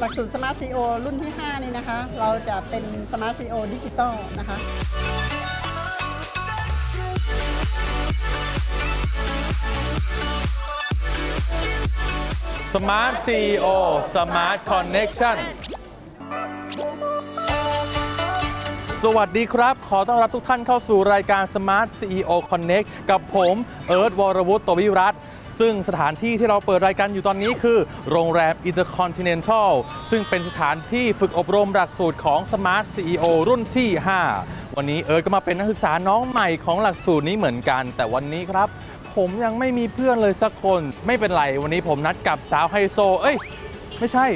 หลักสูตร Smart CEO รุ่นที่ 5 นี่นะคะ เราจะเป็น Smart CEO ดิจิตอลนะคะ Smart CEO Smart Connection สวัสดีครับ ขอต้อนรับทุกท่านเข้าสู่รายการ Smart CEO Connect กับผม เอิร์ธวรวุฒิตวิรัตน์ ซึ่งสถานที่ที่เราเปิดรายการอยู่ตอนนี้คือ โรงแรม Intercontinental ซึ่งเป็นสถานที่ฝึกอบรมหลักสูตรของ Smart CEO รุ่นที่ 5 วันนี้เอิร์ธก็มาเป็นนักศึกษาน้องใหม่ของหลักสูตรนี้เหมือนกัน แต่วันนี้ครับ ผมยังไม่มีเพื่อนเลยสักคน ไม่เป็นไร วันนี้ผมนัดกับสาวไฮโซ เอ้ย ไม่ใช่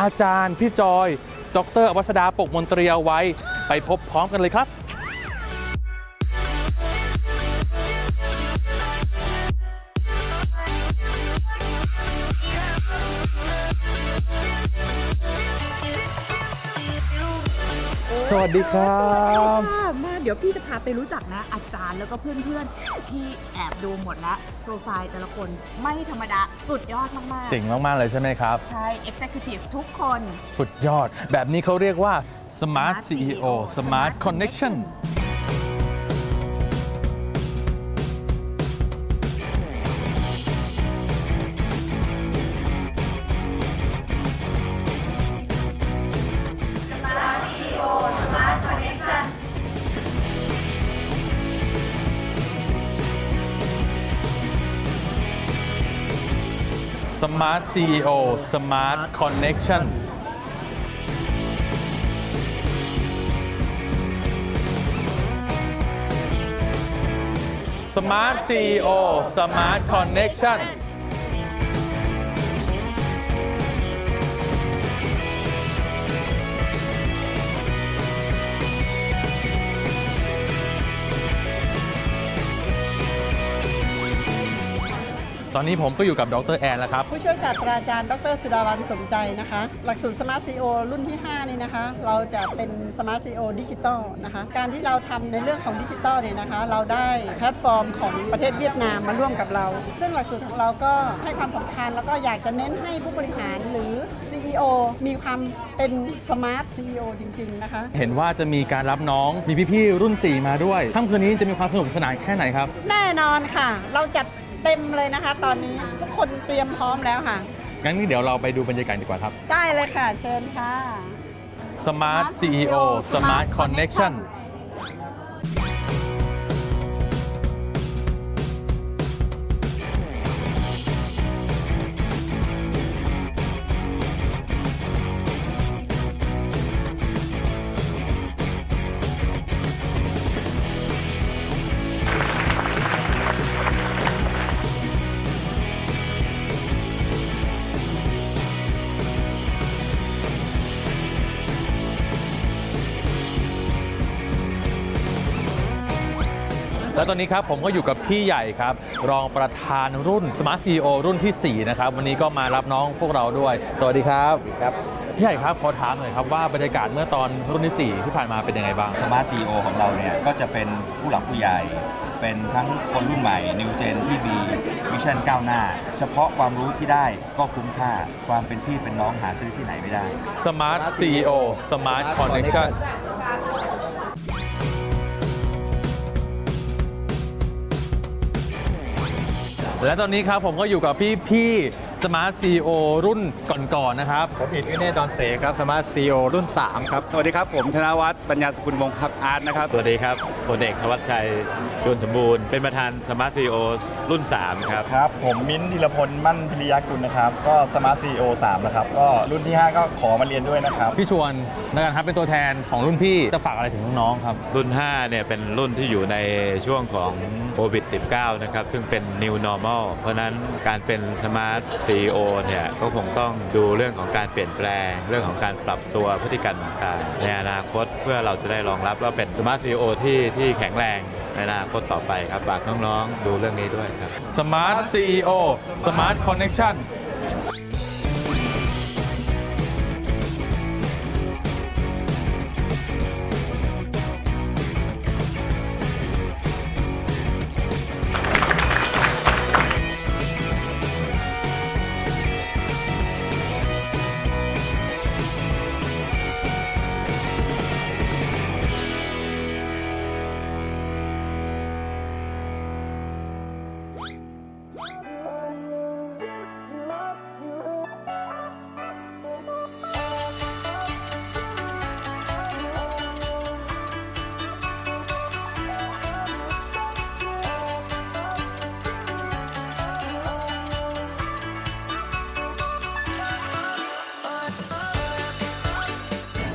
อาจารย์พี่จอย ดรอวัสดาปกมนตรีเอาไว้ ไปพบพร้อมกันเลยครับ วัสดีครับ ค่ะมาเดี๋ยวพี่จะพาไปรู้จักนะ อาจารย์แล้วก็เพื่อนๆ พี่แอบดูหมดละโปรไฟล์แต่ละคนไม่ธรรมดาสุดยอดมากเจ๋งมากๆเลยใช่ไหมครับๆใช่ Executive ทุกคน สุดยอด แบบนี้เขาเรียกว่า Smart Smart Smart CEO Smart Connection สมาร์ท CEO Smart Connection สมาร์ท CEO Smart Connection ตอนนี้ผมก็อยู่กับดรแอนแล้วครับ ผู้ช่วยศาสตราจารย์ ดรสุดาวันสมใจนะคะ หลักสูตร Smart CEO รุ่นที่ 5 นี่นะคะ เราจะเป็น Smart CEO ดิจิตอลนะคะ การที่เราทำในเรื่องของดิจิตอลเนี่ยนะคะ เราได้แพลตฟอร์มของประเทศเวียดนามมาร่วมกับเรา ซึ่งหลักสูตรของเราก็ให้ความสำคัญแล้วก็อยากจะเน้นให้ผู้บริหารหรือ CEO มีความเป็น Smart CEO จริง ๆ นะคะ เห็นว่าจะมีการรับน้อง มีพี่ ๆ รุ่น 4 มาด้วยค่ำคืนนี้จะมีความสนุกสนานแค่ไหนครับ แน่นอนค่ะ เราจัด เต็มเลยนะคะ ตอนนี้ทุกคนเตรียมพร้อมแล้วค่ะ งั้นเดี๋ยวเราไปดูบรรยากาศดีกว่าครับ ได้เลยค่ะ เชิญค่ะ Smart CEO Smart Connection แล้วตอนนี้ครับผมก็อยู่กับพี่ใหญ่ครับ รองประธานรุ่น Smart CEO รุ่นที่ 4 นะครับ วันนี้ก็มารับน้องพวกเราด้วย สวัสดีครับครับ พี่ใหญ่ครับขอถามหน่อยครับว่าบรรยากาศเมื่อตอนรุ่นที่ 4 ที่ผ่านมาเป็นยังไงบ้าง สมาร์ทซีโอของเราเนี่ยก็จะเป็นผู้หลักผู้ใหญ่ เป็นทั้งคนรุ่นใหม่นิวเจนที่มีวิชั่นก้าวหน้า เฉพาะความรู้ที่ได้ก็คุ้มค่าความเป็นพี่เป็นน้องหาซื้อที่ไหนไม่ได้ Smart CEO Smart Connection และตอนนี้ครับผมก็อยู่กับพี่พี่ ๆ Smart CEO รุ่นก่อนๆนะครับ ผมอิทวินเนตดอนเสครับสมาร์ทซีโอรุ่น 3 ครับ สวัสดีครับ ผมธนวัฒน์ปัญญาสกุลวงศ์ครับอาร์ตนะครับ สวัสดีครับพลเอกธวัชชัยยนสมบูรณ์ เป็นประธานสมาร์ทซีโอรุ่น 3 ครับ ครับ ผมมิ้นท์ธีรพลมั่นพิริยากุลนะครับ ก็สมาร์ทซีโอ3นะครับ ก็รุ่นที่ 5 ก็ขอมาเรียนด้วยนะครับ พี่ชวนนะครับ เป็นตัวแทนของรุ่นพี่จะฝากอะไรถึงน้องๆครับ รุ่น 5 เนี่ยเป็นรุ่นที่อยู่ในช่วงของโควิด -19 นะครับ ซึ่งเป็น new normal เพราะฉะนั้นการเป็นสมาร์ทซีโอเนี่ยก็คงต้องดูเรื่องของการเปลี่ยนแปลง เรื่องของการปรับตัวพฤติกรรมต่างๆในอนาคตเพื่อเราจะได้รองรับว่าเป็นสมาร์ทซีโอที่ที่แข็งแรงในอนาคตต่อไปครับฝากน้องๆ ดูเรื่องนี้ด้วยครับ Smart CEO Smart Connection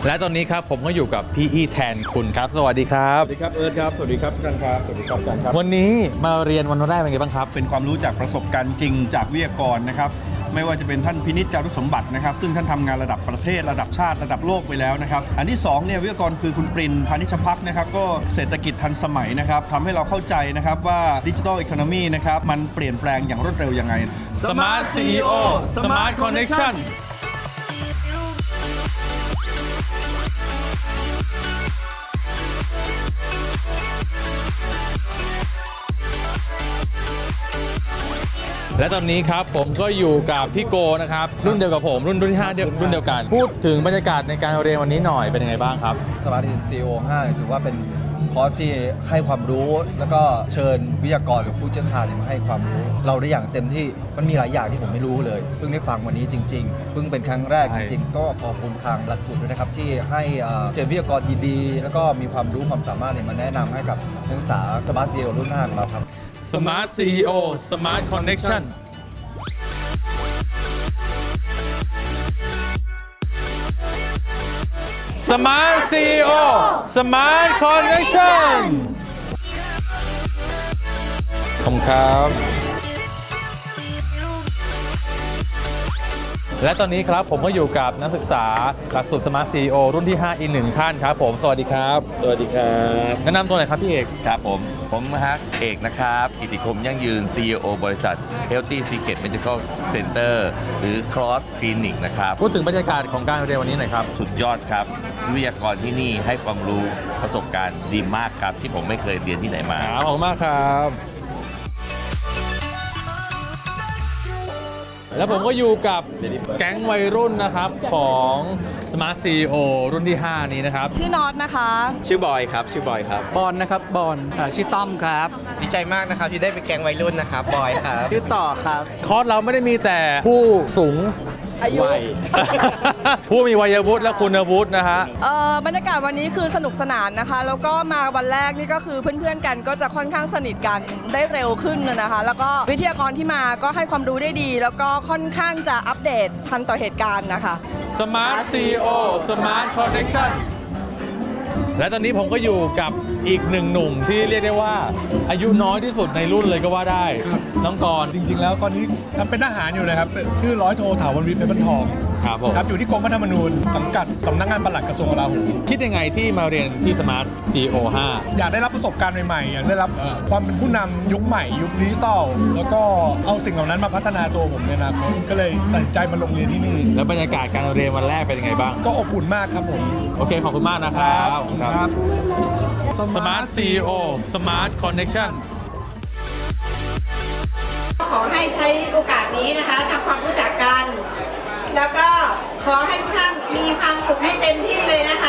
และตอนนี้ครับผมก็อยู่กับพี่อีแทนคุณครับ สวัสดีครับ สวัสดีครับเอิร์ธครับ สวัสดีครับทุกท่านครับ สวัสดีครับอาจารย์ครับ วันนี้มาเรียนวันแรกเป็นไงบ้างครับ เป็นความรู้จากประสบการณ์จริงจากวิทยากรนะครับไม่ว่าจะเป็นท่านพินิจจารุสมบัตินะครับซึ่งท่านทำงานระดับประเทศระดับชาติระดับโลกไปแล้วนะครับอันที่2เนี่ยวิทยากรคือคุณปรินพานิชพักนะครับก็เศรษฐกิจทันสมัยนะครับทำให้เราเข้าใจนะครับว่าดิจิทัลอีโคโนมีนะครับมันเปลี่ยนแปลงอย่างรวดเร็วยังไง Smart CEO Smart Connection และตอนนี้ครับผมก็อยู่กับพี่โกนะครับ รุ่นเดียวกับผม รุ่นรุ่นที่ห้าเดียวรุ่นเดียวกัน พูดถึงบรรยากาศในการเรียนวันนี้หน่อยเป็นยังไงบ้างครับ สมาร์ทซีโอ5เนี่ยถือว่าเป็นคอร์สที่ให้ความรู้ แล้วก็เชิญวิทยากรหรือผู้เชี่ยวชาญมาให้ความรู้ เราได้อย่างเต็มที่มันมีหลายอย่างที่ผมไม่รู้เลย เพิ่งได้ฟังวันนี้จริง ๆ เพิ่งเป็นครั้งแรกใช่จริง ๆ ก็ขอบคุณทางหลักสูตรด้วยนะครับที่ให้เอ่อเชิญวิทยากรดีๆ แล้วก็มีความรู้ความสามารถเนี่ยมาแนะนำให้กับนักศึกษาสมาร์ทซีโอรุ่น5ของเราครับ สม Smart CEO Smart Connection สมาร์ทซีโอสมาร์ทคอนเนคชันขอบคุณครับ และตอนนี้ครับผมก็อยู่กับนักศึกษาหลักสูตร Smart CEO รุ่นที่ 5 อีกหนึ่งท่านครับผมสวัสดีครับ สวัสดีครับแนะนำตัวหน่อยครับพี่เอกครับผม ผมฮักเอกนะครับ กิติคมยั่งยืน CEO บริษัท Healthy Secret Medical Center หรือ Cross Clinic นะครับ พูดถึงบรรยากาศของการเรียนวันนี้หน่อยครับ สุดยอดครับวิทยากรที่นี่ให้ความรู้ประสบการณ์ดีมากครับ ที่ผมไม่เคยเรียนที่ไหนมา ครับขอบคุณมากครับ แล้วผมก็อยู่กับแก๊งวัยรุ่นนะครับของ Smart CEO รุ่นที่ 5 นี้นะครับ ชื่อน็อตนะคะ ชื่อบอยครับ ชื่อบอยครับ บอลนะครับบอลอ่าชื่อต้อมครับ ดีใจมากนะครับที่ได้เป็นแกงวัยรุ่นนะครับบอยครับ ชื่อต่อครับ คอร์สเราไม่ได้มีแต่ผู้สูง อายุวัย ผู้มีวัยวุฒิและคุณวุฒินะฮะ เอ่อบรรยากาศวันนี้คือสนุกสนานนะคะ แล้วก็มาวันแรกนี่ก็คือเพื่อนๆกันก็จะค่อนข้างสนิทกันได้เร็วขึ้นนะคะ แล้วก็วิทยากรที่มาก็ให้ความรู้ได้ดี แล้วก็ค่อนข้างจะอัปเดตทันต่อเหตุการณ์นะคะ Smart CEO Smart Connection และตอนนี้ผมก็อยู่กับอีกหนึ่งหนุ่มที่เรียกได้ว่า อายุน้อยที่สุดในรุ่นเลยก็ว่าได้ น้องกรณ์จริงๆ แล้วตอนนี้ทำเป็นทหารอยู่นะครับชื่อร้อยโทถาวรวิทย์เป็นบรรทอง ครับผม ครับอยู่ที่กรมพระธรรมนูญสังกัดสำนักงานปลัดกระทรวงกลาโหมคิดยังไงที่มาเรียนที่ Smart CEO 5อยากได้รับประสบการณ์ใหม่ๆอยากได้รับเอ่อความเป็นผู้นำยุคใหม่ยุคดิจิตอลแล้วก็เอาสิ่งเหล่านั้นมาพัฒนาตัวผมในอนาคตก็เลยตัดสินใจมาลงเรียนที่นี่แล้วบรรยากาศการเรียนวันแรกเป็นยังไงบ้าง ก็อบอุ่นมากครับผมโอเค ขอบคุณมากนะครับครับ Smart CEO Smart Connection ขอให้ใช้โอกาสนี้นะคะทำความรู้ แล้วก็ขอให้ทุกท่านมีความสุขให้เต็มที่เลยนะคะ